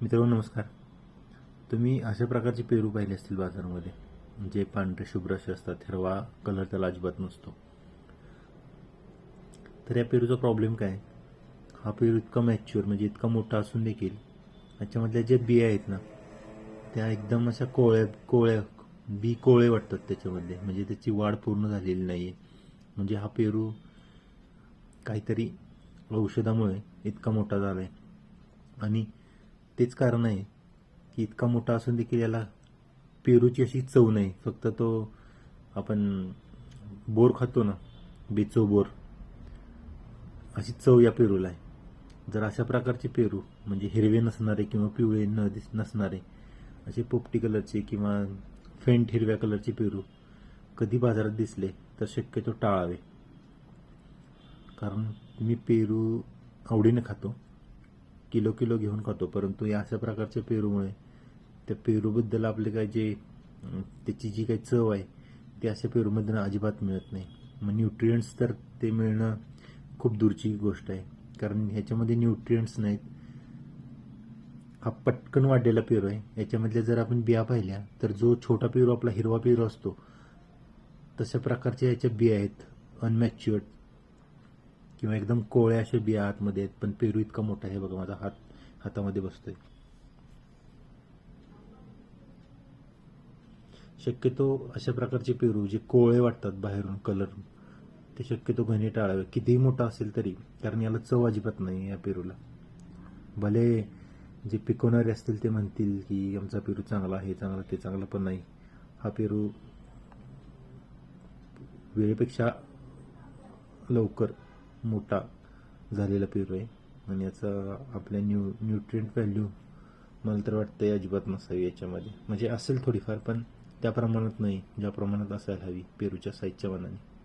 मित्रांनो नमस्कार. तुम्ही अशा प्रकारचे पेरू पाहिले असतील बाजारामध्ये जे पांढरे शुभ्र असे असतात हिरवा कलर त्याला अजिबात नसतो. तर या पेरूचा प्रॉब्लेम काय? हा पेरू इतका मॅच्युअर म्हणजे इतका मोठा असून देखील याच्यामधल्या ज्या बिया आहेत ना त्या एकदम अशा कोळ्या कोळ्या बी कोळे वाटतात त्याच्यामध्ये. म्हणजे त्याची वाढ पूर्ण झालेली नाही आहे म्हणजे हा पेरू काहीतरी औषधामुळे इतका मोठा झाला आहे आणि तेच कारण आहे की इतका मोठा असून देखील याला पेरूची अशी चव नाही. फक्त तो आपण बोर खातो ना बेचो बोर अशी चव या पेरूला आहे. जर अशा प्रकारचे पेरू म्हणजे हिरवे नसणारे किंवा पिवळे न दिस नसणारे असे पोपटी कलरचे किंवा फेंट हिरव्या कलरचे पेरू कधी बाजारात दिसले तर शक्यतो टाळावे. कारण मी पेरू आवडीने खातो. किलो किलो घेऊन खातो. परंतु या अशा प्रकारच्या पेरूमुळे त्या पेरूबद्दल आपले काय जे त्याची जी काही चव आहे ती अशा पेरूमधनं अजिबात मिळत नाही. मग न्यूट्रियंट्स तर ते मिळणं खूप दूरची गोष्ट आहे. कारण ह्याच्यामध्ये न्यूट्रियंट्स नाहीत. हा पटकन वाढलेला पेरू आहे. याच्यामधल्या जर आपण बिया पाहिल्या तर जो छोटा पेरू आपला हिरवा पेरू असतो तशा प्रकारच्या याच्या बिया आहेत. अनमॅच्युअर्ड किंवा एकदम कोळ्या अशा बिया आतमध्ये आहेत पण पेरू इतका मोठा आहे बघा माझा हात हातामध्ये बसतोय. शक्यतो अशा प्रकारचे पेरू जे कोळे वाटतात बाहेरून कलर ते शक्यतो घने टाळावे. कितीही मोठा असेल तरी कारण याला चव अजिबात नाही या पेरूला. भले जे पिकवणारे असतील ते म्हणतील की आमचा पेरू चांगला आहे चांगला ते चांगला पण नाही. हा पेरू वेळेपेक्षा लवकर मोठा झालेला पेरू आहे. आणि याचा आपल्या न्यू न्यूट्रिएंट व्हॅल्यू मला तर वाटतं अजिबात नसावी याच्यामध्ये. म्हणजे असेल थोडीफार पण त्या प्रमाणात नाही. ज्या प्रमाणात असायला हवी पेरूच्या साईजच्या मनाने.